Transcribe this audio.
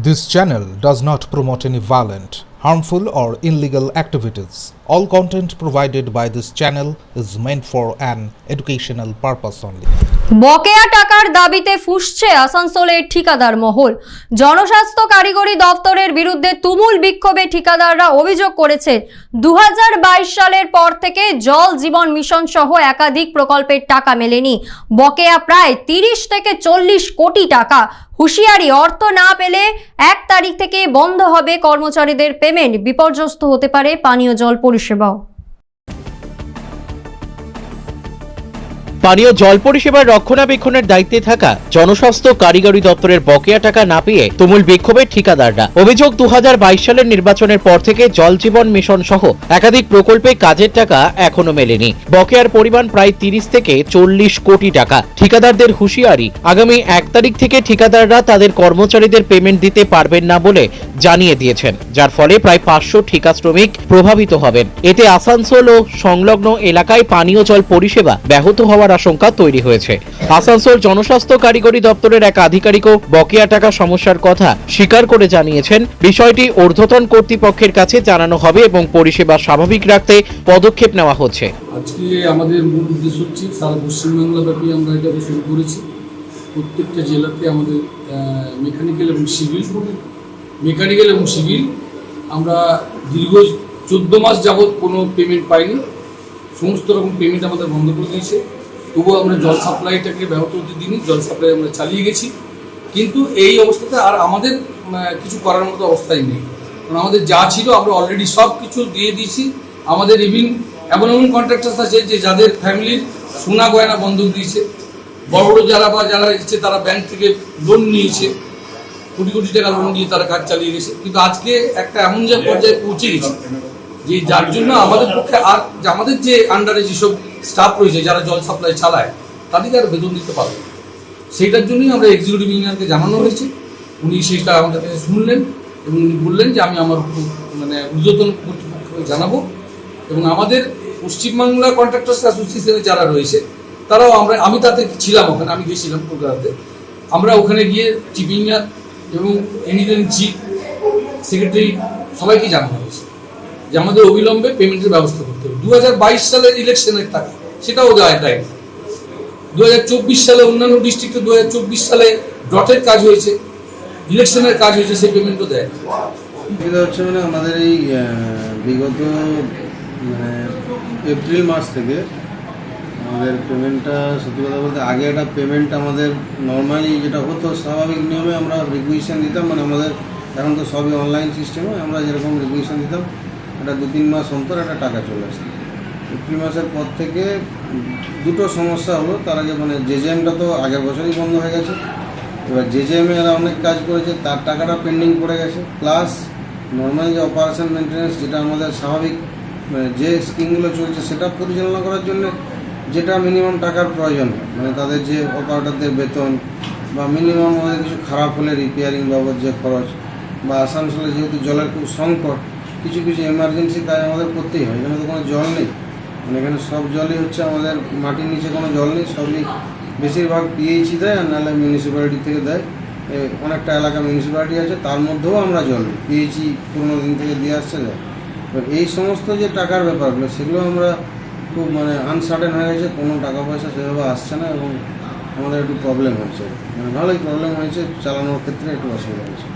This channel does not promote any violent, harmful, or illegal activities. All content provided by this channel is meant for an educational purpose only. বকেয়া টাকার দাবিতে ফুসছে আসানসোলের ঠিকাদার মহল জনস্বাস্থ্য কারিগরি দপ্তরের বিরুদ্ধে তুমুল বিক্ষোভে ঠিকাদাররা অভিযোগ করেছে দু হাজার বাইশ সালের পর থেকে জল জীবন মিশন সহ একাধিক প্রকল্পের টাকা মেলেনি বকেয়া প্রায় তিরিশ থেকে চল্লিশ কোটি টাকা হুঁশিয়ারি, অর্থ না পেলে এক তারিখ থেকে বন্ধ হবে কর্মচারীদের পেমেন্ট। বিপর্যস্ত হতে পারে পানীয় জল পরিষেবাও। পানীয় জল পরিষেবার রক্ষণাবেক্ষণের দায়িত্বে থাকা জনস্বাস্থ্য কারিগরি দপ্তরের বকেয়া টাকা না পেয়ে তুমুল বিক্ষোভের ঠিকাদাররা। অভিযোগ দু হাজার বাইশ সালের নির্বাচনের পর থেকে জল জীবন মিশন সহ একাধিক প্রকল্পে কাজের টাকা এখনও মেলেনি। বকেয়ার পরিমাণ প্রায় তিরিশ থেকে চল্লিশ কোটি টাকা। ঠিকাদারদের হুঁশিয়ারি, আগামী এক তারিখ থেকে ঠিকাদাররা তাদের কর্মচারীদের পেমেন্ট দিতে পারবেন না বলে জানিয়ে দিয়েছেন, যার ফলে প্রায় পাঁচশো ঠিকা শ্রমিক প্রভাবিত হবেন। এতে আসানসোল ও সংলগ্ন এলাকায় পানীয় জল পরিষেবা ব্যাহত হওয়ার আশঙ্কা তৈরি হয়েছে। আসানসোল জনস্বাস্থ্য কারিগরি দপ্তরের এক আধিকারিকও বকেয়া টাকা সমস্যার কথা স্বীকার করে জানিয়েছেন। বিষয়টি ঊর্ধ্বতন কর্তৃপক্ষের কাছে জানানো হবে এবং পরিষেবা স্বাভাবিক রাখতে পদক্ষেপ নেওয়া হচ্ছে। আজকে আমাদের মূল উদ্দেশ্য হচ্ছে সারা পশ্চিমবাংলাব্যাপী আমরা এটা শুরু করেছি। প্রত্যেকটা জেলাতে আমাদের মেকানিক্যাল এবং সিভিল, মেকানিক্যাল এবং সিভিল। আমরা দীর্ঘ চোদ্দ মাস যাবৎ কোনো পেমেন্ট পাইনি। সমস্ত রকম পেমেন্ট আমাদের বন্ধ করে দিয়েছে। তবুও আমরা জল সাপ্লাইটাকে ব্যাহত হতে দিইনি, জল সাপ্লাই আমরা চালিয়ে গেছি। কিন্তু এই অবস্থাতে আর আমাদের কিছু করার মতো অবস্থায় নেই। কারণ আমাদের যা ছিল আমরা অলরেডি সব কিছু দিয়ে দিয়েছি। আমাদের ইভিন এমন এমন কন্ট্রাক্টার্স আছে যে যাদের ফ্যামিলির সোনা গয়না বন্ধক দিয়েছে। বড় বড় যারা বা যারা এসেছে, তারা ব্যাংক থেকে লোন নিয়েছে। কোটি কোটি টাকা লোন নিয়ে তারা কাজ চালিয়ে গেছে। কিন্তু আজকে একটা এমন যে পর্যায়ে পৌঁছে গেছে, যে যার জন্য আমাদের পক্ষে আর আমাদের যে আন্ডারে যেসব স্টাফ রয়েছে, যারা জল সাপ্লাই চালায়, তাদেরকে আর বেতন দিতে পারবে। সেইটার জন্যই আমরা এক্সিকিউটিভ ইঞ্জিনিয়ারকে জানানো হয়েছে। উনি সেইটা আমাদের কাছে শুনলেন এবং উনি বললেন যে আমি আমার মানে ঊর্ধ্বতন কর্তৃপক্ষকে জানাব এবং আমাদের পশ্চিমবাংলা কন্ট্রাক্টার্স অ্যাসোসিয়েশনে যারা রয়েছে, তারাও আমরা, আমি তাতে ছিলাম ওখানে, আমি গেছিলাম কলকাতাতে। আমরা ওখানে গিয়ে চিফ ইঞ্জিনিয়ার এবং ইঞ্জিনিয়ারিং চিফ সেক্রেটারি সবাইকে জানানো হয়েছে যে আমাদের অবিলম্বে পেমেন্টের ব্যবস্থা করতে হবে। দু হাজার বাইশ সালের ইলেকশনের টাকা সেটাও দেওয়া দেয় দু সালে, অন্যান্য ডিস্ট্রিক্টে দু হাজার চব্বিশ সালে ডটের কাজ হয়েছে ইলেকশনের কাজ হয়েছে, সেই পেমেন্টও দেয় না। অসুবিধা হচ্ছে মানে আমাদের এই বিগত মানে এপ্রিল মাস থেকে আমাদের পেমেন্টটা সত্যি কথা বলতে আগে একটা পেমেন্ট আমাদের নর্মালি যেটা হতো, স্বাভাবিক নিয়মে আমরা রিকুইশন দিতাম মানে আমাদের এখন তো সবই অনলাইন সিস্টেমে আমরা যেরকম রিকুইশন দিতাম, একটা দু তিন মাস অন্তর একটা টাকা চলে আসতো এপ্রিল মাসের পর থেকে দুটো সমস্যা হলো, তার আগে মানে জেজেএমটা তো আগের বছরই বন্ধ হয়ে গেছে। এবার জেজেএমে এরা অনেক কাজ করেছে, তার টাকাটা পেন্ডিং পড়ে গেছে। প্লাস নর্মাল যে অপারেশন মেনটেন্যান্স যেটা আমাদের স্বাভাবিক মানে যে স্কিমগুলো চলছে সেটা পরিচালনা করার জন্য যেটা মিনিমাম টাকার প্রয়োজন মানে তাদের যে অপারেটরদের বেতন বা মিনিমাম আমাদের কিছু খারাপ হলে রিপেয়ারিং বাবদ যে খরচ বা আসানসোলে যেহেতু জলের খুব সংকট, কিছু কিছু এমার্জেন্সি কাজ আমাদের করতেই হয়। এখানে তো কোনো জল নেই। মানে এখানে সব জলই হচ্ছে, আমাদের মাটির নিচে কোনো জল নেই, সবই বেশিরভাগ পিএইচই দেয় আর নাহলে মিউনিসিপ্যালিটি থেকে দেয়। অনেকটা এলাকা মিউনিসিপ্যালিটি আছে, তার মধ্যেও আমরা জল নিই পিএইচই পুরোনো দিন থেকে দিয়ে আসছে যায় এই সমস্ত যে টাকার ব্যাপারগুলো, সেগুলো আমরা খুব মানে আনসার্টেন হয়ে গেছে, কোনো টাকা পয়সা সেভাবে আসছে না এবং আমাদের একটু প্রবলেম হচ্ছে। মানে ভালোই প্রবলেম হয়েছে, চালানোর ক্ষেত্রে একটু অসুবিধা হয়েছে।